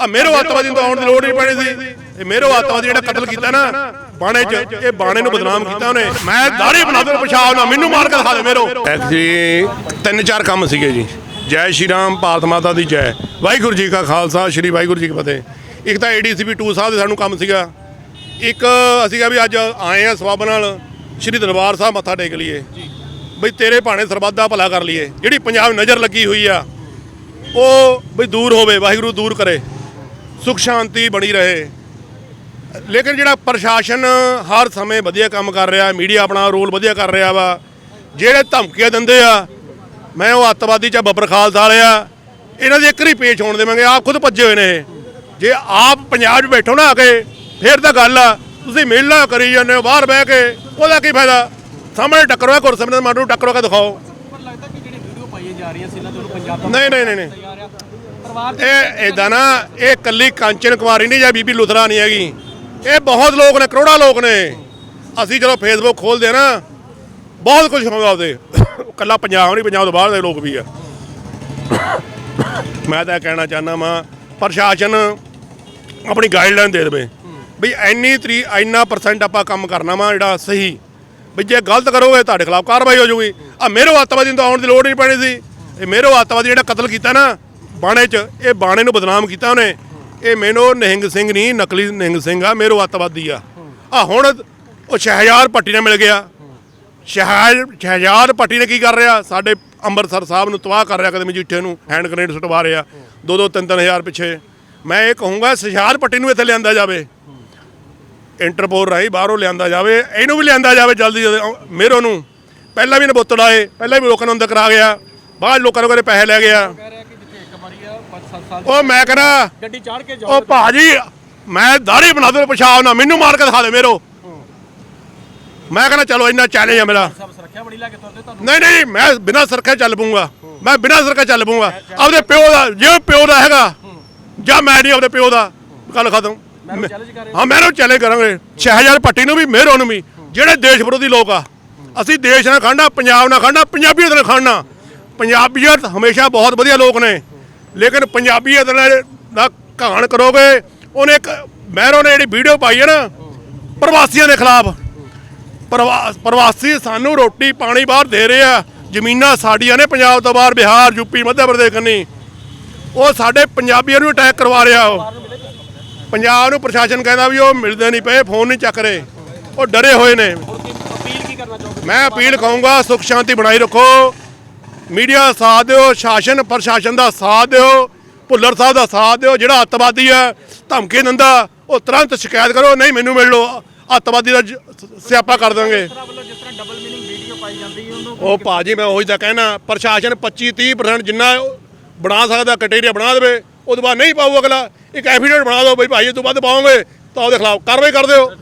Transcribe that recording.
ਆ ਮੇਰੋ ਅੱਤਵਾਦੀ ਨੂੰ ਆਉਣ ਦੀ ਲੋੜ ਨਹੀਂ ਪੈਣੀ ਸੀ। ਇਹ ਮੇਰੋ ਅੱਤਵਾਦੀ ਜਿਹੜਾ ਕਤਲ ਕੀਤਾ ਨਾ, ਬਾਣੇ 'ਚ, ਇਹ ਬਾਣੇ ਨੂੰ ਬਦਨਾਮ ਕੀਤਾ ਉਹਨੇ। ਮੈਂ ਦਾੜੀ ਬਣਾ ਪਿਸ਼ਾਬ ਨਾ ਮੈਨੂੰ ਮਾਰ ਕੇ ਦਿਖਾ ਦੇ ਮੇਰੋ ਜੀ ਤਿੰਨ ਚਾਰ ਕੰਮ ਸੀਗੇ ਜੀ। ਜੈ ਸ਼੍ਰੀ ਰਾਮ, ਭਾਰਤ ਮਾਤਾ ਦੀ ਜੈ। ਵਾਹਿਗੁਰੂ ਜੀ ਕਾ ਖਾਲਸਾ, ਸ਼੍ਰੀ ਵਾਹਿਗੁਰੂ ਜੀ ਕੀ ਫਤਿਹ। ਇੱਕ ਤਾਂ ਏਡੀਸੀਪੀ 2 ਸਾਹਿਬ ਦੇ ਸਾਨੂੰ ਕੰਮ ਸੀਗਾ। ਇੱਕ ਅਸੀਂ ਕਿਹਾ ਵੀ ਅੱਜ ਆਏ ਆ ਸਵਾਬ ਨਾਲ, ਸ਼੍ਰੀ ਦਰਬਾਰ ਸਾਹਿਬ ਮੱਥਾ ਟੇਕ ਲਈਏ। ਬਈ ਤੇਰੇ ਭਾਣੇ ਸਰਬੱਤ ਦਾ ਭਲਾ ਕਰ ਲਈਏ। ਜਿਹੜੀ ਪੰਜਾਬ ਨਜ਼ਰ ਲੱਗੀ ਹੋਈ ਆ, ਉਹ ਬਈ ਦੂਰ ਹੋਵੇ, ਵਾਹਿਗੁਰੂ ਦੂਰ ਕਰੇ। ਸੁਖ ਸ਼ਾਂਤੀ ਬਣੀ ਰਹੇ। ਲੇਕਿਨ ਜਿਹੜਾ ਪ੍ਰਸ਼ਾਸਨ ਹਰ ਸਮੇਂ ਵਧੀਆ ਕੰਮ ਕਰ ਰਿਹਾ ਮੀਡੀਆ ਆਪਣਾ ਰੋਲ ਵਧੀਆ ਕਰ ਰਿਹਾ ਵਾ ਜਿਹੜੇ ਧਮਕੀਆਂ ਦਿੰਦੇ ਆ ਮੈਂ ਉਹ ਅੱਤਵਾਦੀ ਚ ਬੱਬਰ ਖਾਲਸਾ ਵਾਲੇ ਆ ਇਹਨਾਂ ਦੀ ਇੱਕ ਹੀ ਪੇਸ਼ ਹੋਣ ਦੇਵਾਂਗੇ ਆਪ ਖੁਦ ਭੱਜੇ ਹੋਏ ਨੇ। ਇਹ। ਜੇ ਆਪ ਪੰਜਾਬ 'ਚ ਬੈਠੋ ਨਾ ਆ ਕੇ ਫੇਰ ਤਾਂ ਗੱਲ ਆ ਤੁਸੀਂ ਮੇਲਾ ਕਰੀ ਜਾਂਦੇ ਹੋ ਬਾਹਰ ਬਹਿ ਕੇ ਉਹਦਾ ਕੀ ਫਾਇਦਾ? ਸਾਹਮਣੇ ਟੱਕਰੋ ਕੁਰਸੀ ਦੇ ਮਾਰੂ ਟੱਕਰੋ ਕੇ ਦਿਖਾਓ। ਲੱਗਦਾ ਕਿ ਜਿਹੜੀ ਵੀਡੀਓ ਪਾਈਆਂ ਜਾ ਰਹੀਆਂ ਸੀ ਇਹਨਾਂ ਤੋਂ ਪੰਜਾਬ ਦਾ ਨਹੀਂ ਨਹੀਂ ਨਹੀਂ ਇਹ ਇਦਾਂ ਨਾ ਇਹ ਕੱਲੀ ਕਾਂਚਨ ਕੁਮਾਰੀ ਨਹੀਂ ਜਾਂ ਬੀਬੀ ਲੁਥਰਾ ਨਹੀਂ ਹੈਗੀ। ਇਹ ਬਹੁਤ ਲੋਕ ਨੇ ਕਰੋੜਾਂ ਲੋਕ ਨੇ। ਅਸੀਂ ਜਦੋਂ ਫੇਸਬੁੱਕ ਖੋਲਦੇ ਨਾ ਬਹੁਤ ਕੁਝ ਹੁੰਦਾ ਉਹਦੇ ਕੱਲਾ ਪੰਜਾਬ ਨਹੀਂ ਪੰਜਾਬ ਤੋਂ ਬਾਹਰ ਦੇ ਲੋਕ ਵੀ ਆ। ਮੈਂ ਤਾਂ ਕਹਿਣਾ ਚਾਹੁੰਦਾ ਵਾਂ ਪ੍ਰਸ਼ਾਸਨ ਆਪਣੀ ਗਾਈਡਲਾਈਨ ਦੇ ਦੇਵੇ। ਵੀ ਇੰਨੀ ਤਰੀ ਇੰਨਾ ਪਰਸੈਂਟ ਆਪਾਂ ਕੰਮ ਕਰਨਾ ਵਾ ਜਿਹੜਾ ਸਹੀ। ਵੀ ਜੇ ਗਲਤ ਕਰੋਗੇ ਤੁਹਾਡੇ ਖਿਲਾਫ ਕਾਰਵਾਈ ਹੋ ਜਾਊਗੀ। ਆ ਮੇਰੇ ਅੱਤਵਾਦੀ ਨੂੰ ਤਾਂ ਆਉਣ ਦੀ ਲੋੜ ਨਹੀਂ ਪੈਣੀ ਸੀ। ਇਹ ਮੇਰੇ ਅੱਤਵਾਦੀ ਜਿਹੜਾ ਕਤਲ ਕੀਤਾ ਨਾ ਬਾਣੇ 'ਚ, ਇਹ ਬਾਣੇ ਨੂੰ ਬਦਨਾਮ ਕੀਤਾ ਉਹਨੇ। ਇਹ ਮੈਨੂੰ ਨਿਹੰਗ ਸਿੰਘ ਨਹੀਂ, ਨਕਲੀ ਨਿਹੰਗ ਸਿੰਘ ਆ, ਮੇਰੇ ਅੱਤਵਾਦੀ ਆ। ਆ ਹੁਣ ਉਹ ਸ਼ਹਿਜਾਦ ਪੱਟੀ ਨਾਲ ਮਿਲ ਗਿਆ। ਸ਼ਹਿਰ ਸ਼ਹਿਜਾਦ ਪੱਟੀ ਨੇ ਕੀ ਕਰ ਰਿਹਾ? ਸਾਡੇ ਅੰਮ੍ਰਿਤਸਰ ਸਾਹਿਬ ਨੂੰ ਤਬਾਹ ਕਰ ਰਿਹਾ ਕਦੇ ਮਜੀਠੇ ਨੂੰ, ਹੈਂਡ ਗ੍ਰੇਨੇਡ ਸੁਟਵਾ ਰਿਹਾ। ਦੋ ਦੋ, ਤਿੰਨ ਤਿੰਨ ਹਜ਼ਾਰ ਪਿੱਛੇ। ਮੈਂ ਇਹ ਕਹੂੰਗਾ, ਸ਼ਹਿਜਾਦ ਪੱਟੀ ਨੂੰ ਇੱਥੇ ਲਿਆਂਦਾ ਜਾਵੇ। ਇੰਟਰਪੋਲ ਰਾਹੀਂ ਬਾਹਰੋਂ ਲਿਆਂਦਾ ਜਾਵੇ, ਇਹਨੂੰ ਵੀ ਲਿਆਂਦਾ ਜਾਵੇ ਜਲਦੀ ਜਲਦੀ ਮੇਰੋ ਨੂੰ। ਪਹਿਲਾਂ ਵੀ ਨੇ ਬੁੱਤ ਪਹਿਲਾਂ ਵੀ ਲੋਕਾਂ ਨੂੰ ਅੰਦਰ ਕਰਾ ਗਿਆ। ਬਾਹਰ ਲੋਕਾਂ ਨੂੰ ਕਦੇ ਪੈਸੇ ਲੈ ਗਿਆ। ਕਹਿ ਰਿਹਾ ਕਿ ਜਿੱਥੇ ਇੱਕ ਵਾਰੀ ਆ 5-7 ਸਾਲ ਉਹ ਮੈਂ ਕਹਿੰਦਾ ਗੱਡੀ ਚਾੜ ਕੇ ਉਹ ਜਾਓ ਭਾਜੀ ਮੈਂ ਦਾੜੀ ਬਣਾ ਦੇ ਪਿਸ਼ਾਬ ਨਾ ਮੈਨੂੰ ਮਾਰ ਕੇ ਦਿਖਾ ਦੇ ਮੇਰੋ। ਮੈਂ ਕਹਿੰਦਾ ਚਲੋ ਇੰਨਾ ਚੈਲੰਜ ਆ ਮੇਰਾ। ਸਭ ਸੁਰੱਖਿਆ ਬੜੀ ਲੈ ਕੇ ਤੁਰਦੇ ਤੁਹਾਨੂੰ। ਨਹੀਂ ਨਹੀਂ ਮੈਂ ਬਿਨਾਂ ਸਰਖੇ ਚੱਲ ਪੂੰਗਾ ਮੈਂ ਬਿਨਾਂ ਸਰਖੇ ਚੱਲ ਪੂੰਗਾ ਆਪਦੇ ਪਿਓ ਦਾ ਜੇ ਪਿਓ ਦਾ ਹੈਗਾ ਜਾਂ ਮੈਂ ਨਹੀਂ ਆਪਦੇ ਪਿਓ ਦਾ ਗੱਲ ਖਤਮ। ਮੈਂ ਚੈਲੰਜ ਕਰ ਰਿਹਾ ਹਾਂ ਮੈਂ ਨੂੰ ਚੈਲੰਜ ਕਰਾਂਗੇ। ਸ਼ਹਿਜਾਦ ਪੱਟੀ ਨੂੰ ਵੀ ਮੇਰੋ ਨੂੰ ਵੀ ਜਿਹੜੇ ਦੇਸ਼ ਵਿਰੋਧੀ ਲੋਕ ਆ ਅਸੀਂ ਦੇਸ਼ ਨਾਲ ਖੜਨਾ ਪੰਜਾਬ ਨਾਲ ਖੜਨਾ ਪੰਜਾਬੀਅਤ ਨਾਲ ਖੜਨਾ। ਪੰਜਾਬੀਅਤ ਹਮੇਸ਼ਾ ਬਹੁਤ ਵਧੀਆ ਲੋਕ ਨੇ। ਲੇਕਿਨ ਪੰਜਾਬੀਅਤ ਨਾਲ ਦਾ ਕਹਾਣ ਕਰੋਗੇ ਉਹਨੇ ਇੱਕ ਮਹਿਰੋ ਨੇ ਜਿਹੜੀ ਵੀਡੀਓ ਪਾਈ ਹੈ ਨਾ ਪ੍ਰਵਾਸੀਆਂ ਦੇ ਖਿਲਾਫ। ਪ੍ਰਵਾ- ਪ੍ਰਵਾਸੀ ਸਾਨੂੰ ਰੋਟੀ ਪਾਣੀ ਬਾਹਰ ਦੇ ਰਹੇ ਆ ਜ਼ਮੀਨਾਂ ਸਾਡੀਆਂ ਨੇ ਪੰਜਾਬ ਤੋਂ ਬਾਹਰ ਬਿਹਾਰ ਯੂਪੀ ਮੱਧ ਪ੍ਰਦੇਸ਼ ਕੰਨੀ। ਉਹ ਸਾਡੇ ਪੰਜਾਬੀਆਂ ਨੂੰ ਅਟੈਕ ਕਰਵਾ ਰਿਹਾ ਉਹ। ਪੰਜਾਬ ਨੂੰ ਪ੍ਰਸ਼ਾਸਨ ਕਹਿੰਦਾ ਵੀ ਉਹ ਮਿਲਦੇ ਨਹੀਂ ਪਏ ਫੋਨ ਨਹੀਂ ਚੱਕ ਰਹੇ। ਉਹ ਡਰੇ ਹੋਏ ਨੇ। ਮੈਂ ਅਪੀਲ ਕਹੂੰਗਾ ਸੁਖ ਸ਼ਾਂਤੀ ਬਣਾਈ ਰੱਖੋ। ਮੀਡੀਆ ਦਾ ਸਾਥ ਦਿਓ ਸ਼ਾਸਨ ਪ੍ਰਸ਼ਾਸਨ ਦਾ ਸਾਥ ਦਿਓ ਭੁੱਲਰ ਸਾਹਿਬ ਦਾ ਸਾਥ ਦਿਓ ਜਿਹੜਾ ਅੱਤਵਾਦੀ ਹੈ ਧਮਕੀ ਦਿੰਦਾ ਉਹ ਤੁਰੰਤ ਸ਼ਿਕਾਇਤ ਕਰੋ ਨਹੀਂ ਮੈਨੂੰ ਮਿਲ ਲਓ ਅੱਤਵਾਦੀ ਦਾ ਸਿਆਪਾ ਕਰ ਦਾਂਗੇ ਉਹ ਭਾਜੀ ਮੈਂ ਉਹੀ ਤਾਂ ਕਹਿਣਾ ਪ੍ਰਸ਼ਾਸਨ 25 30% ਜਿੰਨਾ ਬਣਾ ਸਕਦਾ ਕਟੇਰੀਆ ਬਣਾ ਦੇਵੇ ਉਹ ਤੋਂ ਬਾਅਦ ਨਹੀਂ ਪਾਊ ਅਗਲਾ ਇੱਕ ਐਫੀਡੇਵਿਟ ਬਣਾ ਦਿਓ ਬਈ ਭਾਈ ਇਹ ਤੋਂ ਵੱਧ ਪਾਓਗੇ ਤਾਂ ਉਹਦੇ ਖਿਲਾਫ ਕਾਰਵਾਈ ਕਰ ਦਿਓ।